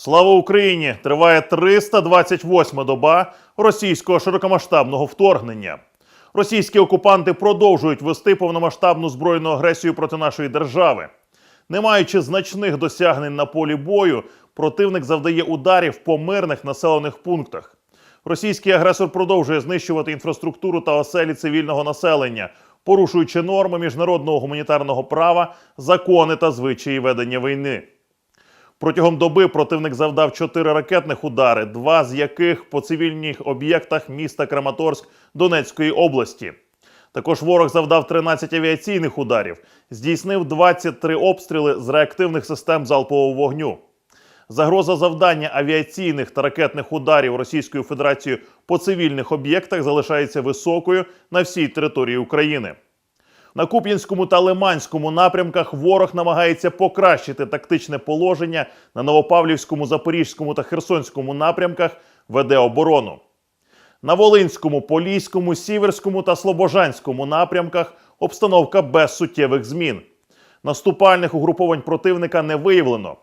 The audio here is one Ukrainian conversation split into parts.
Слава Україні! Триває 328 доба російського широкомасштабного вторгнення. Російські окупанти продовжують вести повномасштабну збройну агресію проти нашої держави. Не маючи значних досягнень на полі бою, противник завдає ударів по мирних населених пунктах. Російський агресор продовжує знищувати інфраструктуру та оселі цивільного населення, порушуючи норми міжнародного гуманітарного права, закони та звичаї ведення війни. Протягом доби противник завдав чотири ракетних удари, два з яких по цивільних об'єктах міста Краматорськ Донецької області. Також ворог завдав 13 авіаційних ударів, здійснив 23 обстріли з реактивних систем залпового вогню. Загроза завдання авіаційних та ракетних ударів Російською Федерацією по цивільних об'єктах залишається високою на всій території України. На Куп'янському та Лиманському напрямках ворог намагається покращити тактичне положення на Новопавлівському, Запорізькому та Херсонському напрямках веде оборону. На Волинському, Поліському, Сіверському та Слобожанському напрямках обстановка без суттєвих змін. Наступальних угруповань противника не виявлено.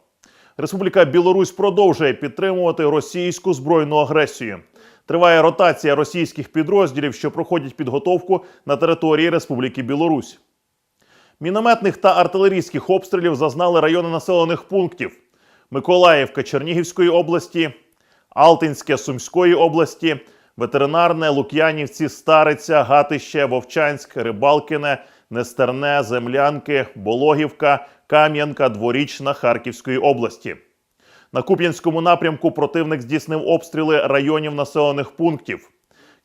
Республіка Білорусь продовжує підтримувати російську збройну агресію. Триває ротація російських підрозділів, що проходять підготовку на території Республіки Білорусь. Мінометних та артилерійських обстрілів зазнали райони населених пунктів: Миколаївка Чернігівської області, Алтинське Сумської області, Ветеринарне, Лук'янівці, Стариця, Гатище, Вовчанськ, Рибалкине, Нестерне, Землянки, Бологівка, Кам'янка, Дворічна Харківської області. На Куп'янському напрямку противник здійснив обстріли районів населених пунктів: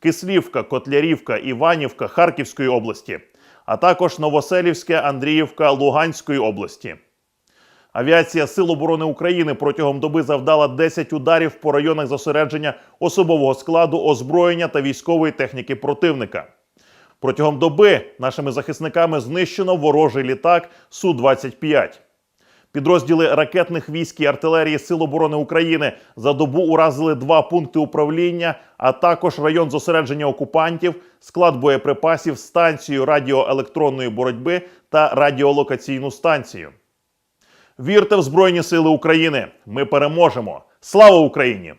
Кислівка, Котлярівка, Іванівка Харківської області, а також Новоселівське, Андріївка Луганської області. Авіація Сил оборони України протягом доби завдала 10 ударів по районах зосередження особового складу, озброєння та військової техніки противника. Протягом доби нашими захисниками знищено ворожий літак Су-25. Підрозділи ракетних військ і артилерії Сил оборони України за добу уразили два пункти управління, а також район зосередження окупантів, склад боєприпасів, станцію радіоелектронної боротьби та радіолокаційну станцію. Вірте в Збройні Сили України! Ми переможемо! Слава Україні!